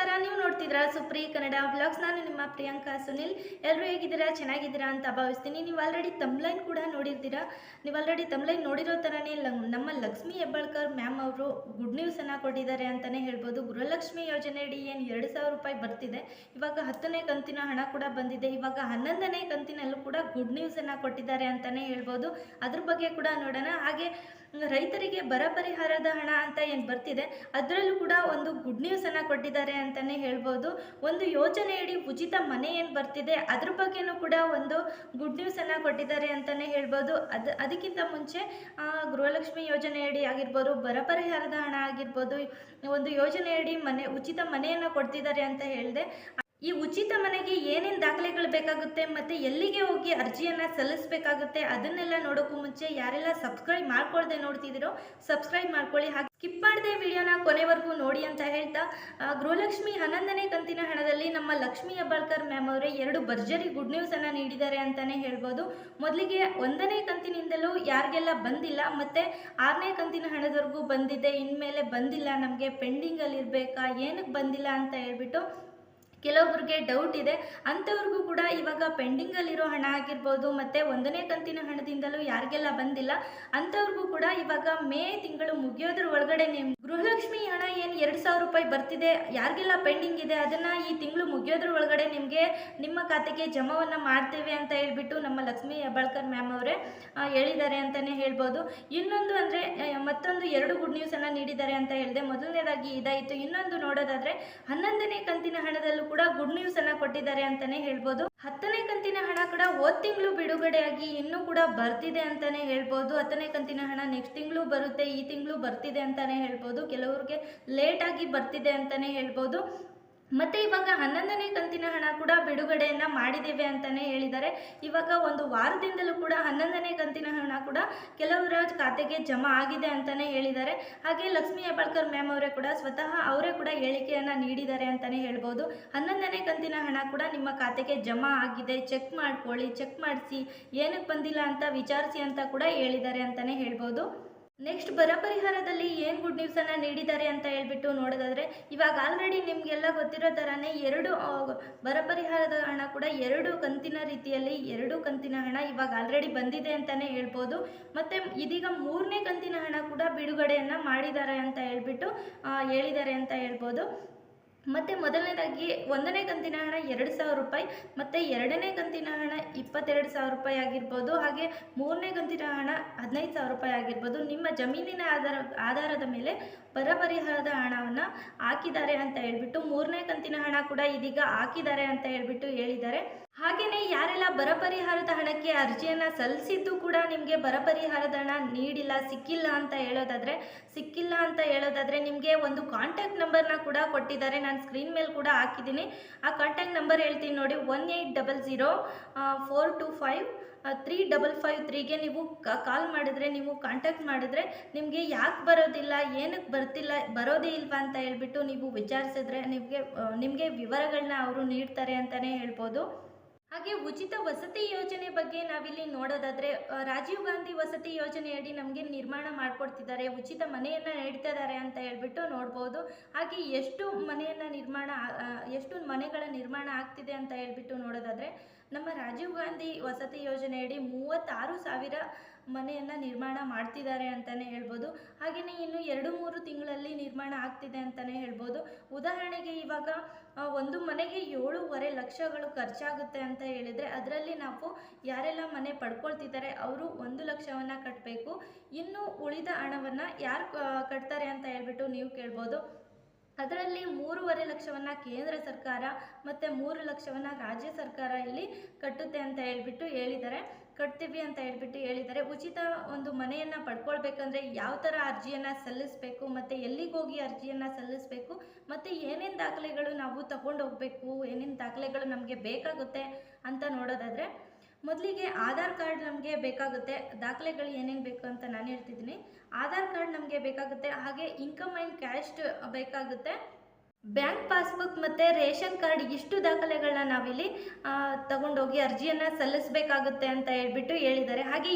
ನಮಸ್ಕಾರ ನೀವು ನೋಡ್ತಿದ್ದೀರಾ? ಸುಪ್ರಿ ಕನ್ನಡ ಬ್ಲಾಗ್ಸ್ ನಾನು ನಿಮ್ಮ ಪ್ರಿಯಾಂಕಾ ಸುನಿಲ್. ಎಲ್ಲರೂ ಹೇಗಿದ್ದೀರಾ? ಚೆನ್ನಾಗಿದ್ದೀರಾ ಅಂತ ಭಾವಿಸ್ತೀನಿ. ನೀವು ಆಲ್ರೆಡಿ ತಮ್ಲೈನ್ ಕೂಡ ನೋಡಿರ್ತೀರಾ? ನೀವು ಆಲ್ರೆಡಿ ತಮ್ಲೈನ್ ನೋಡಿರೋ ಥರನೇ ನಮ್ಮ ಲಕ್ಷ್ಮಿ ಹೆಬ್ಬಾಳ್ಕರ್ ಮ್ಯಾಮ್ ಅವರು ಗುಡ್ ನ್ಯೂಸನ್ನು ಕೊಟ್ಟಿದ್ದಾರೆ ಅಂತಲೇ ಹೇಳ್ಬೋದು. ಗೃಹಲಕ್ಷ್ಮಿ ಯೋಜನೆಯಡಿ ಏನು ಎರಡು ಸಾವಿರ ರೂಪಾಯಿ ಬರ್ತಿದೆ. ಇವಾಗ ಹತ್ತನೇ ಕಂತಿನ ಹಣ ಕೂಡ ಬಂದಿದೆ. ಇವಾಗ ಹನ್ನೊಂದನೇ ಕಂತಿನಲ್ಲೂ ಕೂಡ ಗುಡ್ ನ್ಯೂಸನ್ನು ಕೊಟ್ಟಿದ್ದಾರೆ ಅಂತಲೇ ಹೇಳ್ಬೋದು. ಅದ್ರ ಬಗ್ಗೆ ಕೂಡ ನೋಡೋಣ. ಹಾಗೆ ರೈತರಿಗೆ ಬರ ಪರಿಹಾರದ ಹಣ ಅಂತ ಏನು ಬರ್ತಿದೆ, ಅದರಲ್ಲೂ ಕೂಡ ಒಂದು ಗುಡ್ ನ್ಯೂಸನ್ನು ಕೊಟ್ಟಿದ್ದಾರೆ ಅಂತಲೇ ಹೇಳ್ಬೋದು. ಒಂದು ಯೋಜನೆಯಡಿ ಉಚಿತ ಮನೆ ಏನು ಬರ್ತಿದೆ, ಅದ್ರ ಬಗ್ಗೆನೂ ಕೂಡ ಒಂದು ಗುಡ್ ನ್ಯೂಸನ್ನು ಕೊಟ್ಟಿದ್ದಾರೆ ಅಂತಲೇ ಹೇಳ್ಬೋದು. ಅದು, ಅದಕ್ಕಿಂತ ಮುಂಚೆ ಗೃಹಲಕ್ಷ್ಮಿ ಯೋಜನೆಯಡಿ ಆಗಿರ್ಬೋದು, ಬರ ಪರಿಹಾರದ ಹಣ ಆಗಿರ್ಬೋದು, ಒಂದು ಯೋಜನೆಯಡಿ ಮನೆ, ಉಚಿತ ಮನೆಯನ್ನು ಕೊಡ್ತಿದ್ದಾರೆ ಅಂತ ಹೇಳಿದೆ. ಈ ಉಚಿತ ಮನೆಗೆ ಏನೇನು ದಾಖಲೆಗಳು ಬೇಕಾಗುತ್ತೆ ಮತ್ತು ಎಲ್ಲಿಗೆ ಹೋಗಿ ಅರ್ಜಿಯನ್ನು ಸಲ್ಲಿಸಬೇಕಾಗುತ್ತೆ ಅದನ್ನೆಲ್ಲ ನೋಡೋಕ್ಕೂ ಮುಂಚೆ ಯಾರೆಲ್ಲ ಸಬ್ಸ್ಕ್ರೈಬ್ ಮಾಡ್ಕೊಳ್ದೆ ನೋಡ್ತಿದ್ದೀರೋ ಸಬ್ಸ್ಕ್ರೈಬ್ ಮಾಡ್ಕೊಳ್ಳಿ. ಹಾಗೆ ಸ್ಕಿಪ್ ಮಾಡದೆ ವಿಡಿಯೋನ ಕೊನೆವರೆಗೂ ನೋಡಿ ಅಂತ ಹೇಳ್ತಾ ಗೃಹಲಕ್ಷ್ಮಿ ಹನ್ನೊಂದನೇ ಕಂತಿನ ಹಣದಲ್ಲಿ ನಮ್ಮ ಲಕ್ಷ್ಮಿ ಅಬ್ಬಾಳ್ಕರ್ ಮ್ಯಾಮ್ ಅವರೇ ಎರಡು ಭರ್ಜರಿ ಗುಡ್ ನ್ಯೂಸನ್ನು ನೀಡಿದ್ದಾರೆ ಅಂತಲೇ ಹೇಳ್ಬೋದು. ಮೊದಲಿಗೆ ಒಂದನೇ ಕಂತಿನಿಂದಲೂ ಯಾರಿಗೆಲ್ಲ ಬಂದಿಲ್ಲ, ಮತ್ತು ಆರನೇ ಕಂತಿನ ಹಣದವರೆಗೂ ಬಂದಿದೆ, ಇನ್ಮೇಲೆ ಬಂದಿಲ್ಲ, ನಮಗೆ ಪೆಂಡಿಂಗಲ್ಲಿ ಇರಬೇಕಾ ಏನಕ್ಕೆ ಬಂದಿಲ್ಲ ಅಂತ ಹೇಳ್ಬಿಟ್ಟು ಕೆಲವೊಬ್ರಿಗೆ ಡೌಟ್ ಇದೆ. ಅಂಥವ್ರಿಗೂ ಕೂಡ ಇವಾಗ ಪೆಂಡಿಂಗಲ್ಲಿರೋ ಹಣ ಆಗಿರ್ಬೋದು, ಮತ್ತು ಒಂದನೇ ಕಂತಿನ ಹಣದಿಂದಲೂ ಯಾರಿಗೆಲ್ಲ ಬಂದಿಲ್ಲ ಅಂಥವ್ರಿಗೂ ಕೂಡ ಇವಾಗ ಮೇ ತಿಂಗಳು ಮುಗಿಯೋದ್ರ ಒಳಗಡೆ ನಿಮ್ಮ ಗೃಹಲಕ್ಷ್ಮಿ ಹಣ ಏನು ಎರಡು ಸಾವಿರ ರೂಪಾಯಿ ಬರ್ತಿದೆ, ಯಾರಿಗೆಲ್ಲ ಪೆಂಡಿಂಗ್ ಇದೆ, ಅದನ್ನು ಈ ತಿಂಗಳು ಮುಗಿಯೋದ್ರ ಒಳಗಡೆ ನಿಮಗೆ ನಿಮ್ಮ ಖಾತೆಗೆ ಜಮಾವನ್ನು ಮಾಡ್ತೇವೆ ಅಂತ ಹೇಳ್ಬಿಟ್ಟು ನಮ್ಮ ಲಕ್ಷ್ಮಿ ಹೆಬ್ಬಾಳ್ಕರ್ ಮ್ಯಾಮ್ ಅವರೇ ಹೇಳಿದ್ದಾರೆ ಅಂತಲೇ ಹೇಳ್ಬೋದು. ಇನ್ನೊಂದು ಅಂದರೆ ಮತ್ತೊಂದು ಎರಡು ಗುಡ್ ನ್ಯೂಸನ್ನು ನೀಡಿದ್ದಾರೆ ಅಂತ ಹೇಳಿದೆ. ಮೊದಲನೇದಾಗಿ ಇದಾಯಿತು. ಇನ್ನೊಂದು ನೋಡೋದಾದರೆ, ಹನ್ನೊಂದನೇ ಕಂತಿನ ಹಣದಲ್ಲೂ ಕೂಡ ಗುಡ್ ನ್ಯೂಸನ್ನು ಕೊಟ್ಟಿದ್ದಾರೆ ಅಂತಲೇ ಹೇಳ್ಬೋದು. ಹತ್ತನೇ ಕಂತಿನ ಹಣ ಕೂಡ ಹೋದ ತಿಂಗಳು ಬಿಡುಗಡೆಯಾಗಿ ಇನ್ನೂ ಕೂಡ ಬರ್ತಿದೆ ಅಂತಲೇ ಹೇಳ್ಬೋದು. ಹತ್ತನೇ ಕಂತಿನ ಹಣ ನೆಕ್ಸ್ಟ್ ತಿಂಗಳು ಬರುತ್ತೆ, ಈ ತಿಂಗಳು ಬರ್ತಿದೆ ಅಂತಲೇ ಹೇಳ್ಬೋದು. ಕೆಲವ್ರಿಗೆ ಲೇಟಾಗಿ ಬರ್ತಿದೆ ಅಂತಲೇ ಹೇಳ್ಬೋದು. ಮತ್ತೆ ಇವಾಗ ಹನ್ನೊಂದನೇ ಕಂತಿನ ಹಣ ಕೂಡ ಬಿಡುಗಡೆಯನ್ನ ಮಾಡಿದ್ದೇವೆ ಅಂತಾನೆ ಹೇಳಿದ್ದಾರೆ. ಇವಾಗ ಒಂದು ವಾರದಿಂದಲೂ ಕೂಡ ಹನ್ನೊಂದನೇ ಕಂತಿನ ಹಣ ಕೂಡ ಕೆಲವರ ಖಾತೆಗೆ ಜಮಾ ಆಗಿದೆ ಅಂತಾನೆ ಹೇಳಿದ್ದಾರೆ. ಹಾಗೆ ಲಕ್ಷ್ಮೀ ಹೆಬ್ಬಾಳ್ಕರ್ ಮ್ಯಾಮ್ ಅವರೇ ಕೂಡ ಸ್ವತಃ ಅವರೇ ಕೂಡ ಹೇಳಿಕೆಯನ್ನ ನೀಡಿದ್ದಾರೆ ಅಂತಾನೆ ಹೇಳ್ಬೋದು. ಹನ್ನೊಂದನೇ ಕಂತಿನ ಹಣ ಕೂಡ ನಿಮ್ಮ ಖಾತೆಗೆ ಜಮಾ ಆಗಿದೆ. ಚೆಕ್ ಮಾಡ್ಕೊಳ್ಳಿ, ಚೆಕ್ ಮಾಡಿಸಿ, ಏನಕ್ಕೆ ಬಂದಿಲ್ಲ ಅಂತ ವಿಚಾರಿಸಿ ಅಂತ ಕೂಡ ಹೇಳಿದ್ದಾರೆ ಅಂತಾನೆ ಹೇಳ್ಬೋದು. ನೆಕ್ಸ್ಟ್ ಬರ ಪರಿಹಾರದಲ್ಲಿ ಏನು ಗುಡ್ ನ್ಯೂಸನ್ನು ನೀಡಿದ್ದಾರೆ ಅಂತ ಹೇಳ್ಬಿಟ್ಟು ನೋಡೋದಾದ್ರೆ, ಇವಾಗ ಆಲ್ರೆಡಿ ನಿಮಗೆಲ್ಲ ಗೊತ್ತಿರೋ ಥರನೇ ಎರಡು ಬರ ಪರಿಹಾರದ ಹಣ ಕೂಡ ಎರಡು ಕಂತಿನ ರೀತಿಯಲ್ಲಿ, ಎರಡು ಕಂತಿನ ಹಣ ಇವಾಗ ಆಲ್ರೆಡಿ ಬಂದಿದೆ ಅಂತಲೇ ಹೇಳ್ಬೋದು. ಮತ್ತು ಇದೀಗ ಮೂರನೇ ಕಂತಿನ ಹಣ ಕೂಡ ಬಿಡುಗಡೆಯನ್ನು ಮಾಡಿದ್ದಾರೆ ಅಂತ ಹೇಳ್ಬಿಟ್ಟು ಹೇಳಿದ್ದಾರೆ ಅಂತ ಹೇಳ್ಬೋದು. ಮತ್ತು ಮೊದಲನೇದಾಗಿ ಒಂದನೇ ಕಂತಿನ ಹಣ ಎರಡು ಸಾವಿರ ರೂಪಾಯಿ, ಮತ್ತು ಎರಡನೇ ಕಂತಿನ ಹಣ ಇಪ್ಪತ್ತೆರಡು ಸಾವಿರ ರೂಪಾಯಿ ಆಗಿರ್ಬೋದು, ಹಾಗೆ ಮೂರನೇ ಕಂತಿನ ಹಣ ಹದಿನೈದು ಸಾವಿರ ರೂಪಾಯಿ ಆಗಿರ್ಬೋದು. ನಿಮ್ಮ ಜಮೀನಿನ ಆಧಾರ, ಆಧಾರದ ಮೇಲೆ ಬರ ಪರಿಹಾರದ ಹಣವನ್ನು ಹಾಕಿದ್ದಾರೆ ಅಂತ ಹೇಳ್ಬಿಟ್ಟು ಮೂರನೇ ಕಂತಿನ ಹಣ ಕೂಡ ಇದೀಗ ಹಾಕಿದ್ದಾರೆ ಅಂತ ಹೇಳ್ಬಿಟ್ಟು ಹೇಳಿದ್ದಾರೆ. ಹಾಗೆಯೇ ಯಾರೆಲ್ಲ ಬರ ಪರಿಹಾರದ ಹಣಕ್ಕೆ ಅರ್ಜಿಯನ್ನು ಸಲ್ಲಿಸಿದ್ದು ಕೂಡ ನಿಮಗೆ ಬರ ಪರಿಹಾರದ ಹಣ ನೀಡಿಲ್ಲ, ಸಿಕ್ಕಿಲ್ಲ ಅಂತ ಹೇಳೋದಾದರೆ, ಸಿಕ್ಕಿಲ್ಲ ಅಂತ ಹೇಳೋದಾದರೆ ನಿಮಗೆ ಒಂದು ಕಾಂಟ್ಯಾಕ್ಟ್ ನಂಬರ್ನ ಕೂಡ ಕೊಟ್ಟಿದ್ದಾರೆ. ನಾನು ಸ್ಕ್ರೀನ್ ಮೇಲೆ ಕೂಡ ಹಾಕಿದ್ದೀನಿ. ಆ ಕಾಂಟ್ಯಾಕ್ಟ್ ನಂಬರ್ ಹೇಳ್ತೀನಿ ನೋಡಿ one eight double zero four two five three double five ತ್ರೀಗೆ ನೀವು ಕಾಲ್ ಮಾಡಿದ್ರೆ, ನೀವು ಕಾಂಟ್ಯಾಕ್ಟ್ ಮಾಡಿದ್ರೆ ನಿಮಗೆ ಯಾಕೆ ಬರೋದಿಲ್ಲ ಏನಕ್ಕೆ ಬರ್ತಿಲ್ಲ, ಬರೋದೇ ಇಲ್ವಾ ಅಂತ ಹೇಳ್ಬಿಟ್ಟು ನೀವು ವಿಚಾರಿಸಿದ್ರೆ ನಿಮಗೆ ನಿಮಗೆ ವಿವರಗಳನ್ನ ಅವರು ನೀಡ್ತಾರೆ ಅಂತಲೇ ಹೇಳ್ಬೋದು. ಹಾಗೆ ಉಚಿತ ವಸತಿ ಯೋಜನೆ ಬಗ್ಗೆ ನಾವಿಲ್ಲಿ ನೋಡೋದಾದ್ರೆ ರಾಜೀವ್ ಗಾಂಧಿ ವಸತಿ ಯೋಜನೆಯಡಿ ನಮಗೆ ನಿರ್ಮಾಣ ಮಾಡ್ಕೊಡ್ತಿದ್ದಾರೆ, ಉಚಿತ ಮನೆಯನ್ನು ನೀಡ್ತಾ ಇದ್ದಾರೆ ಅಂತ ಹೇಳ್ಬಿಟ್ಟು ನೋಡ್ಬೋದು. ಹಾಗೆ ಎಷ್ಟು ಮನೆಯನ್ನು ನಿರ್ಮಾಣ ಎಷ್ಟು ಮನೆಗಳ ನಿರ್ಮಾಣ ಆಗ್ತಿದೆ ಅಂತ ಹೇಳ್ಬಿಟ್ಟು ನೋಡೋದಾದ್ರೆ, ನಮ್ಮ ರಾಜೀವ್ ಗಾಂಧಿ ವಸತಿ ಯೋಜನೆಯಡಿ ಮೂವತ್ತಾರು ಸಾವಿರ ಮನೆಯನ್ನು ನಿರ್ಮಾಣ ಮಾಡ್ತಿದ್ದಾರೆ ಅಂತಲೇ ಹೇಳ್ಬೋದು. ಹಾಗೆಯೇ ಇನ್ನು ಎರಡು ಮೂರು ತಿಂಗಳಲ್ಲಿ ನಿರ್ಮಾಣ ಆಗ್ತಿದೆ ಅಂತಲೇ ಹೇಳ್ಬೋದು. ಉದಾಹರಣೆಗೆ ಇವಾಗ ಒಂದು ಮನೆಗೆ ಏಳೂವರೆ ಲಕ್ಷಗಳು ಖರ್ಚಾಗುತ್ತೆ ಅಂತ ಹೇಳಿದರೆ ಅದರಲ್ಲಿ ನಾವು ಯಾರೆಲ್ಲ ಮನೆ ಪಡ್ಕೊಳ್ತಿದ್ದಾರೆ ಅವರು ಒಂದು ಲಕ್ಷವನ್ನು ಕಟ್ಟಬೇಕು ಇನ್ನು ಉಳಿದ ಹಣವನ್ನು ಯಾರು ಕಟ್ತಾರೆ ಅಂತ ಹೇಳ್ಬಿಟ್ಟು ನೀವು ಕೇಳ್ಬೋದು. ಅದರಲ್ಲಿ ಮೂರುವರೆ ಲಕ್ಷವನ್ನು ಕೇಂದ್ರ ಸರ್ಕಾರ ಮತ್ತು ಮೂರು ಲಕ್ಷವನ್ನು ರಾಜ್ಯ ಸರ್ಕಾರ ಇಲ್ಲಿ ಕಟ್ಟುತ್ತೆ ಅಂತ ಹೇಳ್ಬಿಟ್ಟು ಹೇಳಿದ್ದಾರೆ. ಕಟ್ತೀವಿ ಅಂತ ಹೇಳ್ಬಿಟ್ಟು ಹೇಳಿದ್ದಾರೆ. ಉಚಿತ ಒಂದು ಮನೆಯನ್ನು ಪಡ್ಕೊಳ್ಬೇಕಂದ್ರೆ ಯಾವ ಥರ ಅರ್ಜಿಯನ್ನು ಸಲ್ಲಿಸಬೇಕು ಮತ್ತು ಎಲ್ಲಿಗೆ ಹೋಗಿ ಅರ್ಜಿಯನ್ನು ಸಲ್ಲಿಸಬೇಕು ಮತ್ತು ಏನೇನು ದಾಖಲೆಗಳು ನಾವು ತಗೊಂಡು ಹೋಗಬೇಕು, ಏನೇನು ದಾಖಲೆಗಳು ನಮಗೆ ಬೇಕಾಗುತ್ತೆ ಅಂತ ನೋಡೋದಾದರೆ ಮೊದಲಿಗೆ ಆಧಾರ್ ಕಾರ್ಡ್ ನಮಗೆ ಬೇಕಾಗುತ್ತೆ. ದಾಖಲೆಗಳು ಏನೇನು ಬೇಕು ಅಂತ ನಾನು ಹೇಳ್ತಿದ್ದೀನಿ. ಆಧಾರ್ ಕಾರ್ಡ್ ನಮಗೆ ಬೇಕಾಗುತ್ತೆ. ಹಾಗೆ ಇನ್ಕಮ್ ಆ್ಯಂಡ್ ಕ್ಯಾಸ್ಟ್ ಬೇಕಾಗುತ್ತೆ. ಬ್ಯಾಂಕ್ ಪಾಸ್ಬುಕ್ ಮತ್ತು ರೇಷನ್ ಕಾರ್ಡ್ ಇಷ್ಟು ದಾಖಲೆಗಳನ್ನ ನಾವಿಲ್ಲಿ ತಗೊಂಡೋಗಿ ಅರ್ಜಿಯನ್ನು ಸಲ್ಲಿಸಬೇಕಾಗುತ್ತೆ ಅಂತ ಹೇಳ್ಬಿಟ್ಟು ಹೇಳಿದ್ದಾರೆ. ಹಾಗೆ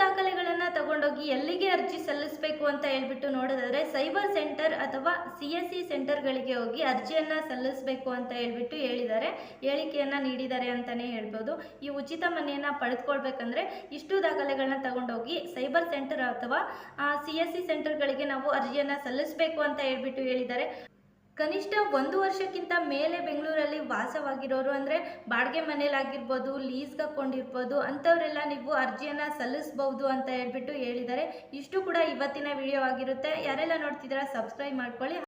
ದಾಖಲೆಗಳನ್ನು ತಗೊಂಡೋಗಿ ಎಲ್ಲಿಗೆ ಅರ್ಜಿ ಸಲ್ಲಿಸಬೇಕು ಅಂತ ಹೇಳ್ಬಿಟ್ಟು ನೋಡೋದಾದ್ರೆ ಸೈಬರ್ ಸೆಂಟರ್ ಅಥವಾ ಸಿ ಎಸ್ ಸಿ ಸೆಂಟರ್ಗಳಿಗೆ ಹೋಗಿ ಅರ್ಜಿಯನ್ನು ಸಲ್ಲಿಸಬೇಕು ಅಂತ ಹೇಳ್ಬಿಟ್ಟು ಹೇಳಿದ್ದಾರೆ. ಹೇಳಿಕೆಯನ್ನು ನೀಡಿದ್ದಾರೆ ಅಂತಲೇ ಹೇಳ್ಬೋದು. ಈ ಉಚಿತ ಮನೆಯನ್ನು ಪಡೆದುಕೊಳ್ಬೇಕಂದ್ರೆ ಇಷ್ಟು ದಾಖಲೆಗಳನ್ನ ತಗೊಂಡೋಗಿ ಸೈಬರ್ ಸೆಂಟರ್ ಅಥವಾ ಸಿ ಎಸ್ ಸಿ ಸೆಂಟರ್ಗಳಿಗೆ ನಾವು ಅರ್ಜಿಯನ್ನು ಸಲ್ಲಿಸಬೇಕು ಅಂತ ಹೇಳ್ಬಿಟ್ಟು ಹೇಳಿದ್ದಾರೆ. ಕನಿಷ್ಠ ಒಂದು ವರ್ಷಕ್ಕಿಂತ ಮೇಲೆ ಬೆಂಗಳೂರಲ್ಲಿ ವಾಸವಾಗಿರೋರು ಅಂದರೆ ಬಾಡಿಗೆ ಮನೇಲಾಗಿರ್ಬೋದು ಲೀಸ್ಗೆ ಹಾಕ್ಕೊಂಡಿರ್ಬೋದು ಅಂಥವರೆಲ್ಲ ನೀವು ಅರ್ಜಿಯನ್ನು ಸಲ್ಲಿಸ್ಬೋದು ಅಂತ ಹೇಳ್ಬಿಟ್ಟು ಹೇಳಿದ್ದಾರೆ. ಇಷ್ಟು ಕೂಡ ಇವತ್ತಿನ ವಿಡಿಯೋ ಆಗಿರುತ್ತೆ. ಯಾರೆಲ್ಲ ನೋಡ್ತಿದ್ದೀರಾ ಸಬ್ಸ್ಕ್ರೈಬ್ ಮಾಡ್ಕೊಳ್ಳಿ.